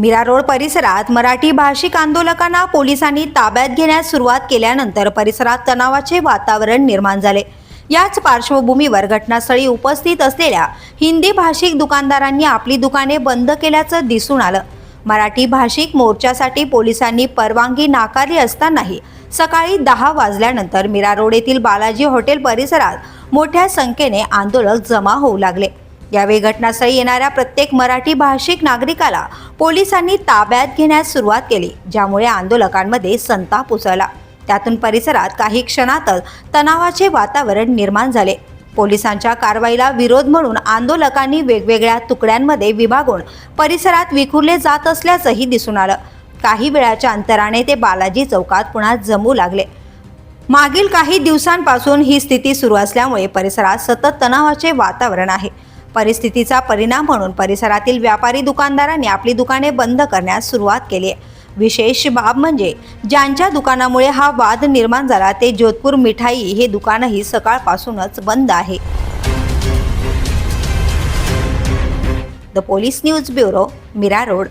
Mira road परिसरात मराठी भाषिक आंदोलकांना पोलिसांनी ताब्यात घेण्यास सुरुवात केल्यानंतर परिसरात तणावाचे वातावरण निर्माण झाले. याच पार्श्वभूमीवर घटनास्थळी उपस्थित असलेल्या हिंदी भाषिक दुकानदारांनी आपली दुकाने बंद केल्याचं दिसून आलं. मराठी भाषिक मोर्चासाठी पोलिसांनी परवानगी नाकारली असतानाही सकाळी दहा वाजल्यानंतर मीरा रोड येथील बालाजी हॉटेल परिसरात मोठ्या संख्येने आंदोलक जमा होऊ लागले. यावेळी घटनास्थळी येणाऱ्या प्रत्येक मराठी भाषिक नागरिकाला पोलिसांनी ताब्यात घेण्यास सुरुवात केली ज्यामुळे आंदोलकांमध्ये संताप उसळला. त्यातून परिसरात काही क्षणातच तणावाचे वातावरण निर्माण झाले. पोलिसांच्या कारवाईला विरोध म्हणून आंदोलकांनी वेगवेगळ्या तुकड्यांमध्ये विभागून परिसरात विखुरले जात असल्याचंही दिसून आलं. काही वेळाच्या अंतराने ते बालाजी चौकात पुन्हा जमू लागले. मागील काही दिवसांपासून ही स्थिती सुरू असल्यामुळे परिसरात सतत तणावाचे वातावरण आहे. परिस्थितीचा परिणाम म्हणून परिसरातील व्यापारी दुकानदारांनी आपली दुकाने बंद करण्यास सुरुवात केली आहे. विशेष बाब म्हणजे ज्यांच्या दुकानामुळे हा वाद निर्माण झाला ते जोधपूर मिठाई हे दुकानही सकाळपासूनच बंद आहे. The police news bureau Mira Road.